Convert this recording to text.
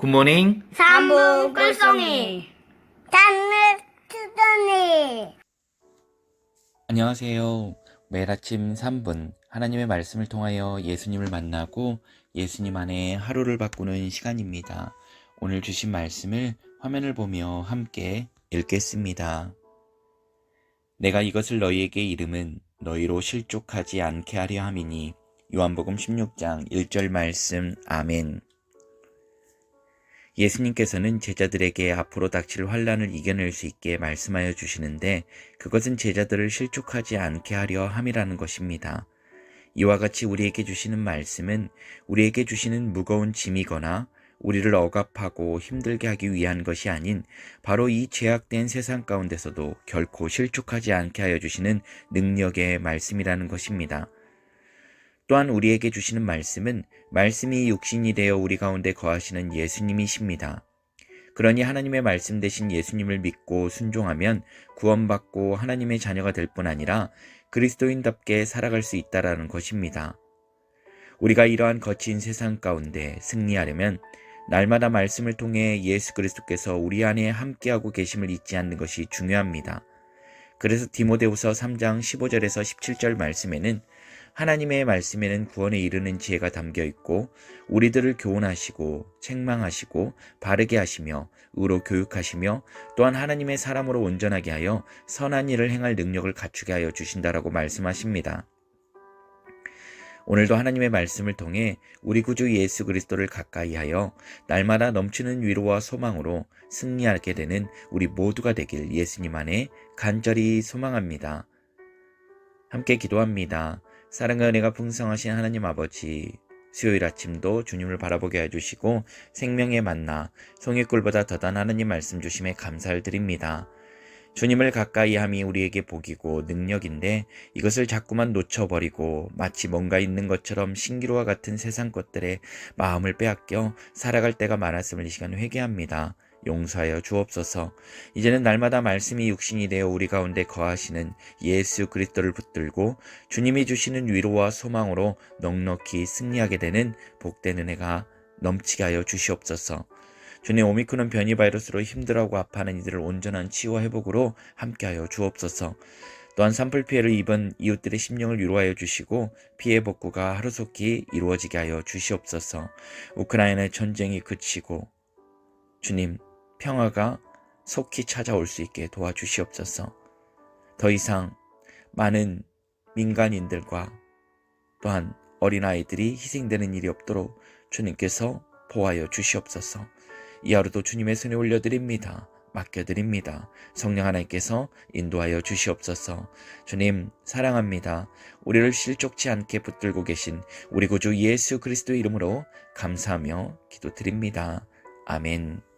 굿모닝. 삼분 꿀송이 단물 투don이 안녕하세요. 매일 아침 3분 하나님의 말씀을 통하여 예수님을 만나고 예수님 안에 하루를 바꾸는 시간입니다. 오늘 주신 말씀을 화면을 보며 함께 읽겠습니다. 내가 이것을 너희에게 이름은 너희로 실족하지 않게 하려 함이니 요한복음 16장 1절 말씀 아멘. 예수님께서는 제자들에게 앞으로 닥칠 환란을 이겨낼 수 있게 말씀하여 주시는데 그것은 제자들을 실족하지 않게 하려 함이라는 것입니다. 이와 같이 우리에게 주시는 말씀은 우리에게 주시는 무거운 짐이거나 우리를 억압하고 힘들게 하기 위한 것이 아닌 바로 이 죄악된 세상 가운데서도 결코 실족하지 않게 하여 주시는 능력의 말씀이라는 것입니다. 또한 우리에게 주시는 말씀은 말씀이 육신이 되어 우리 가운데 거하시는 예수님이십니다. 그러니 하나님의 말씀 대신 예수님을 믿고 순종하면 구원받고 하나님의 자녀가 될 뿐 아니라 그리스도인답게 살아갈 수 있다라는 것입니다. 우리가 이러한 거친 세상 가운데 승리하려면 날마다 말씀을 통해 예수 그리스도께서 우리 안에 함께하고 계심을 잊지 않는 것이 중요합니다. 그래서 디모데후서 3장 15절에서 17절 말씀에는 하나님의 말씀에는 구원에 이르는 지혜가 담겨 있고 우리들을 교훈하시고 책망하시고 바르게 하시며 의로 교육하시며 또한 하나님의 사람으로 온전하게 하여 선한 일을 행할 능력을 갖추게 하여 주신다라고 말씀하십니다. 오늘도 하나님의 말씀을 통해 우리 구주 예수 그리스도를 가까이 하여 날마다 넘치는 위로와 소망으로 승리하게 되는 우리 모두가 되길 예수님 안에 간절히 소망합니다. 함께 기도합니다. 사랑과 은혜가 풍성하신 하나님 아버지, 수요일 아침도 주님을 바라보게 해주시고 생명의 만나 송이꿀보다 더단 하나님 말씀 주심에 감사를 드립니다. 주님을 가까이 함이 우리에게 복이고 능력인데 이것을 자꾸만 놓쳐버리고 마치 뭔가 있는 것처럼 신기루와 같은 세상 것들에 마음을 빼앗겨 살아갈 때가 많았음을 이 시간 회개합니다. 용서하여 주옵소서. 이제는 날마다 말씀이 육신이 되어 우리 가운데 거하시는 예수 그리스도를 붙들고 주님이 주시는 위로와 소망으로 넉넉히 승리하게 되는 복된 은혜가 넘치게 하여 주시옵소서. 주님 오미크론 변이 바이러스로 힘들어하고 아파하는 이들을 온전한 치유와 회복으로 함께하여 주옵소서. 또한 산불 피해를 입은 이웃들의 심령을 위로하여 주시고 피해 복구가 하루속히 이루어지게 하여 주시옵소서. 우크라이나의 전쟁이 그치고 주님 평화가 속히 찾아올 수 있게 도와주시옵소서. 더 이상 많은 민간인들과 또한 어린아이들이 희생되는 일이 없도록 주님께서 보호하여 주시옵소서. 이 하루도 주님의 손에 올려드립니다. 맡겨드립니다. 성령 하나님께서 인도하여 주시옵소서. 주님, 사랑합니다. 우리를 실족치 않게 붙들고 계신 우리 구주 예수 그리스도 이름으로 감사하며 기도드립니다. 아멘.